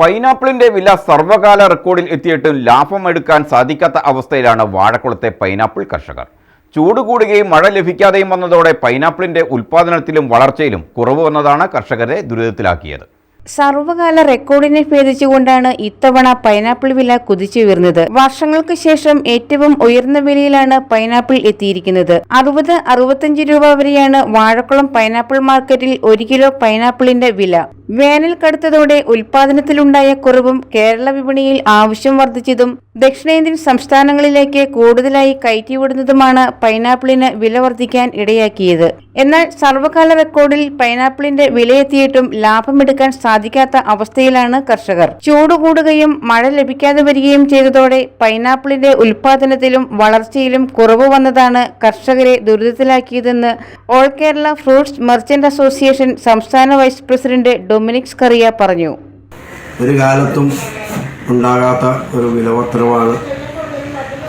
പൈനാപ്പിളിന്റെ വില സർവകാല റെക്കോർഡിൽ എത്തിയിട്ടും ലാഭം എടുക്കാൻ സാധിക്കാത്ത അവസ്ഥയിലാണ് വാഴക്കുളത്തെ പൈനാപ്പിൾ കർഷകർ. ചൂട് കൂടുകയും മഴ ലഭിക്കാതെയും വന്നതോടെ പൈനാപ്പിളിന്റെ ഉൽപാദനത്തിലും വളർച്ചയിലും കുറവ് വന്നതാണ് കർഷകരെ ദുരിതത്തിലാക്കിയത്. സർവകാല റെക്കോർഡിനെ ഭേദിച്ചുകൊണ്ടാണ് ഇത്തവണ പൈനാപ്പിൾ വില കുതിച്ചുയർന്നത് വർഷങ്ങൾക്ക് ശേഷം ഏറ്റവും ഉയർന്ന വിലയിലാണ് പൈനാപ്പിൾ എത്തിയിരിക്കുന്നത്. അറുപത് അറുപത്തഞ്ച് രൂപ വരെയാണ് വാഴക്കുളം പൈനാപ്പിൾ മാർക്കറ്റിൽ ഒരു കിലോ പൈനാപ്പിളിന്റെ വില. വേനൽ കടുത്തതോടെ ഉൽപാദനത്തിലുണ്ടായ കുറവും കേരള വിപണിയിൽ ആവശ്യം വർദ്ധിച്ചതും ദക്ഷിണേന്ത്യൻ സംസ്ഥാനങ്ങളിലേക്ക് കൂടുതലായി കയറ്റിവിടുന്നതുമാണ് പൈനാപ്പിളിന് വില വർദ്ധിക്കാൻ ഇടയാക്കിയത്. എന്നാൽ സർവകാല റെക്കോർഡിൽ പൈനാപ്പിളിന്റെ വിലയെത്തിയിട്ടും ലാഭമെടുക്കാൻ സാധിക്കാത്ത അവസ്ഥയിലാണ് കർഷകർ. ചൂട് കൂടുകയും മഴ ലഭിക്കാതെ വരികയും ചെയ്തതോടെ പൈനാപ്പിളിന്റെ ഉൽപാദനത്തിലും വളർച്ചയിലും കുറവ് വന്നതാണ് കർഷകരെ ദുരിതത്തിലാക്കിയതെന്ന് all Kerala fruits merchant association സംസ്ഥാന വൈസ് പ്രസിഡന്റ് ഡൊമിനിക്സ് കറിയ പറഞ്ഞു. ഒരു കാലത്തും ഉണ്ടാകാത്ത ഒരു വിലവർത്തനമാണ്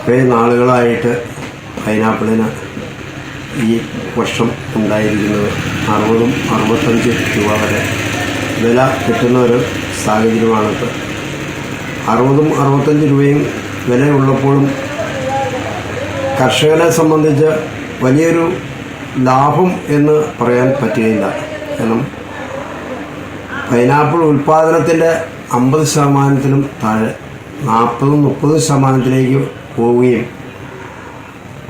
കുറേ നാളുകളായിട്ട് പൈനാപ്പിളിന് ഈ വർഷം ഉണ്ടായിരിക്കുന്നത്. അറുപതും അറുപത്തഞ്ച് രൂപ വരെ വില കിട്ടുന്ന ഒരു സാഹചര്യമാണിത്. അറുപതും അറുപത്തഞ്ച് രൂപയും വിലയുള്ളപ്പോഴും കർഷകനെ സംബന്ധിച്ച് വലിയൊരു ലാഭം എന്ന് പറയാൻ പറ്റുകയില്ല. കാരണം പൈനാപ്പിൾ ഉൽപ്പാദനത്തിന്റെ അമ്പത് ശതമാനത്തിലും താഴെ നാൽപ്പതും മുപ്പതും ശതമാനത്തിലേക്ക് പോവുകയും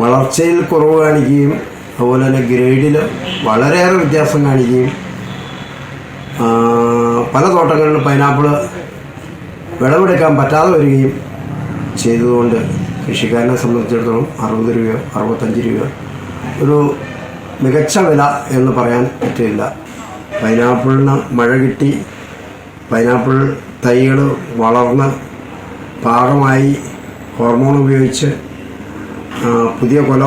വളർച്ചയിൽ കുറവ് കാണിക്കുകയും അതുപോലെ തന്നെ ഗ്രേഡിൽ വളരെയേറെ വ്യത്യാസം കാണിക്കുകയും പല തോട്ടങ്ങളിലും പൈനാപ്പിൾ വിളവെടുക്കാൻ പറ്റാതെ വരികയും ചെയ്തതുകൊണ്ട് കൃഷിക്കാരനെ സംബന്ധിച്ചിടത്തോളം അറുപത് രൂപയോ അറുപത്തഞ്ച് രൂപയോ ഒരു മികച്ച വില എന്ന് പറയാൻ പറ്റില്ല. പൈനാപ്പിളിന് മഴ കിട്ടി. പൈനാപ്പിൾ തൈകൾ വളർന്ന് പാകമായി ഹോർമോൺ ഉപയോഗിച്ച് പുതിയ കൊല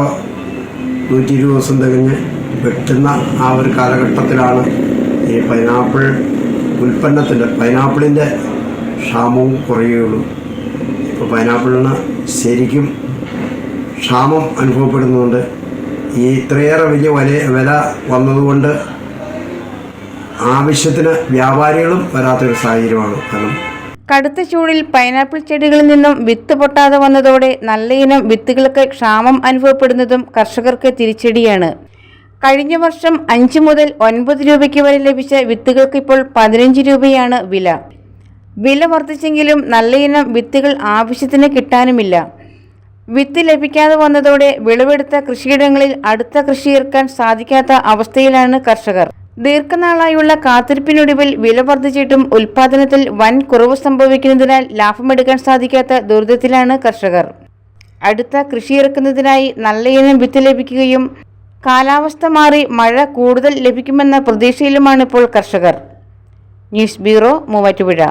നൂറ്റി ഇരുപത് ദിവസം തികഞ്ഞ് വെട്ടുന്ന ആ ഒരു കാലഘട്ടത്തിലാണ് ഈ പൈനാപ്പിൾ ഉൽപ്പന്നത്തിന്റെ പൈനാപ്പിളിന്റെ ക്ഷാമവും കുറയുകയുള്ളൂ. ഇപ്പോൾ പൈനാപ്പിളിന് ശരിക്കും ക്ഷാമം അനുഭവപ്പെടുന്നുണ്ട്. ഈ ഇത്രയേറെ വലിയ വില വില വന്നതുകൊണ്ട് ആവശ്യത്തിന് വ്യാപാരികളും വരാത്തൊരു സാഹചര്യമാണ്. കാരണം കടുത്ത ചൂടിൽ പൈനാപ്പിൾ ചെടികളിൽ നിന്നും വിത്ത് പൊട്ടാതെ വന്നതോടെ നല്ല ഇനം വിത്തുകൾക്ക് ക്ഷാമം അനുഭവപ്പെടുന്നതും കർഷകർക്ക് തിരിച്ചടിയാണ്. കഴിഞ്ഞ വർഷം അഞ്ച് മുതൽ ഒൻപത് രൂപയ്ക്ക് വരെ ലഭിച്ച വിത്തുകൾക്ക് ഇപ്പോൾ പതിനഞ്ച് രൂപയാണ് വില. വില വർദ്ധിച്ചെങ്കിലും നല്ലയിനം വിത്തുകൾ ആവശ്യത്തിന് കിട്ടാനുമില്ല. വിത്ത് ലഭിക്കാതെ വന്നതോടെ വിളവെടുത്ത കൃഷിയിടങ്ങളിൽ അടുത്ത കൃഷി ഇറക്കാൻ സാധിക്കാത്ത അവസ്ഥയിലാണ് കർഷകർ. ദീർഘനാളായുള്ള കാത്തിരിപ്പിനൊടുവിൽ വില വർദ്ധിച്ചിട്ടും ഉൽപാദനത്തിൽ വൻ കുറവ് സംഭവിക്കുന്നതിനാൽ ലാഭമെടുക്കാൻ സാധിക്കാത്ത ദുരിതത്തിലാണ് കർഷകർ. അടുത്ത കൃഷി ഇറക്കുന്നതിനായി നല്ല ഇനം വിത്ത് ലഭിക്കുകയും കാലാവസ്ഥ മാറി മഴ കൂടുതൽ ലഭിക്കുമെന്ന പ്രതീക്ഷയിലുമാണ് ഇപ്പോൾ കർഷകർ. News bureau Muvattupuzha.